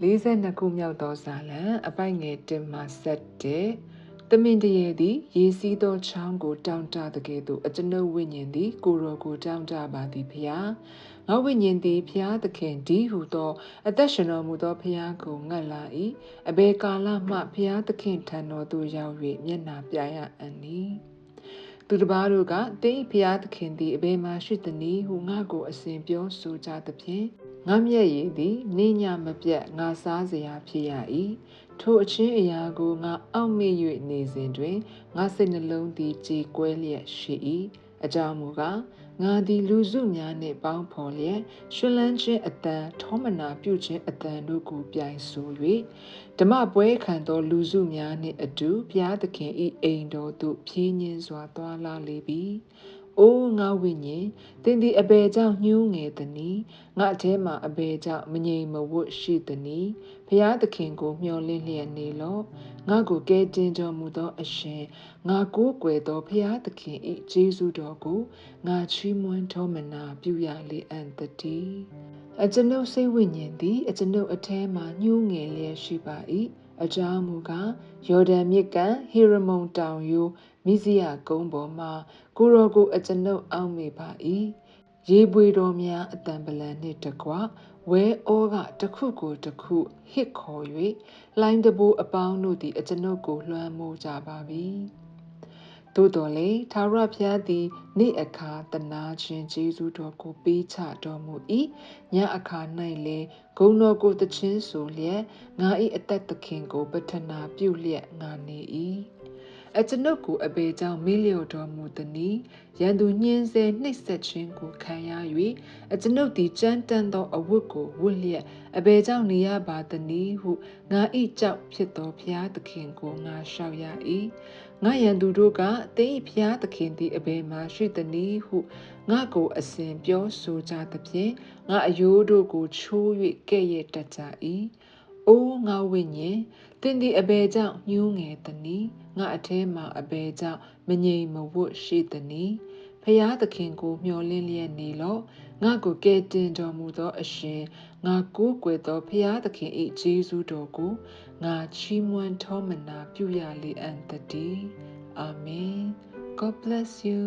42ခုမြောက်သောဇာလံအပိုက်ငယ်1မှ7တမင်တရေသည်ရေစီးသောချောင်းကို တောင်းတတကယ်သို့အကျွန်ုပ်ဝိညာဉ်သည် ကိုရောကိုတောင်းတပါသည်ဖျားငါဝိညာဉ်သည်ဖျားသခင်ဒီဟုသော အသက်ရှင်တော်မူသောဖျားကိုငတ်လာ၏အဘယ်ကာလမှဖျားသခင်ထံတော်သို့ရောက်၍မျက်နာပြရအံ့နီသူတစ်ပါးတို့ကတင်းဖျားသခင်သည်အဘယ်မှရှိသနည်းဟုငါကိုအစဉ်ပြောဆိုကြသဖြင့် ငါမျက်ရည်သည်နေညမပြတ်ငါစားစရာဖြစ်ရ၏ထိုအချင်းအရာကိုငါအောက်မေ့၍နေစဉ်တွင်ငါစိတ်နှလုံးသည်ကြေကွဲလျက်ရှိ၏အကြောင်းမူကားငါသည်လူစုများနှင့်ပေါင်းဖော်လျက်ရှင်လန်းခြင်းအတန်ထောမနာပြုခြင်းအတန်တို့ကိုပြိုင်ဆို၍ဓမ္မပွဲခံသောလူစုများနှင့်အတူဘုရားသခင်၏အိမ်တော်သို့ဖြင်းညင်းစွာသွားလာလေပြီ။ အိုးငါဝိညာဉ်သင်သည်အဘယ်ကြောင့်ညှိုးငယ်သနည်းငါအထဲမှာအဘယ်ကြောင့်မငြိမ်မဝတ်ရှိသနည်းဘုရားသခင်ကိုမျှော်လင့်လျက်နေလော့ငါကိုကဲတင်တော်မူသောအရှင်ငါကိုးကွယ်သောဘုရားသခင်၏ကျေးဇူးတော်ကိုငါချီးမွမ်းထောမနာပြုရလေအံ့တည်းအကျွန်ုပ်စိတ်ဝိညာဉ်သည်အကျွန်ုပ်အထဲမှညှိုးငယ်လျက်ရှိပါ၏အကြောင်းမူကားယော်ဒန်မြစ်ကဟေရမုန်တောင်ယို မိဇိယကုန်းပေါ်မှကိုရောကိုအကျွန်ုပ်အောက်မေပါ၏ရေပွေတော်များအတံပလံနှင့်တကွဝဲဩကတစ်ခုကိုတစ်ခုဟစ်ခေါ်၍လိုင်းတဘိုးအပေါင်းတို့သည်အကျွန်ုပ်ကိုလွှမ်းမိုးကြပါပြီသို့တော်လေသာရဖျားသည်နေ့အခါတနာခြင်းကျေးဇူးတော်ကိုပေးချတော်မူ၏ညအခါ၌လေဂုဏ်တော်ကိုတခြင်းဆိုလျက်ငါ၏အသက်သခင်ကိုပထနာပြုလျက်ငါနေ၏ အကျွန်ုပ်ကိုအဘေကြောင့်မေးလျော်တော်မူသည်။ရန်သူညှင်းဆဲနှိပ်စက်ခြင်းကိုခံရ၍အကျွန်ုပ်သည်ကြမ်းတမ်းသောအဝတ်ကိုဝတ်လျက်အဘေကြောင့်နေရပါသည်ဟုငါ၏ကြောက်ဖြစ်သောဘုရားသခင်ကိုငါလျှောက်ရ၏။ငါရန်သူတို့ကတင်း၏ဘုရားသခင်သည်အဘေမှာရှိသည်ဟုငါကိုအစဉ်ပြောဆိုကြသဖြင့်ငါအယိုးတို့ကိုချိုး၍ကဲ့ရဲ့တတ်ကြ၏။ အိုးငါဝိညာဉ်သင်သည်အဘယ်ကြောင့်ညှိုးငယ်သည်ငါအထဲမှာအဘယ်ကြောင့်မငြိမ်မဝတ်ရှိသည်ဖျားသခင်ကိုမျှော်လင့်လျက်နေလော့ငါကိုကယ်တင်တော်မူသောအရှင်ငါကိုးကွယ်သောဖျားသခင်၏ဂျေဇုတော်ကိုငါချီးမွမ်းထောမနာပြုရလေအံ့တည်းအာမင် God bless you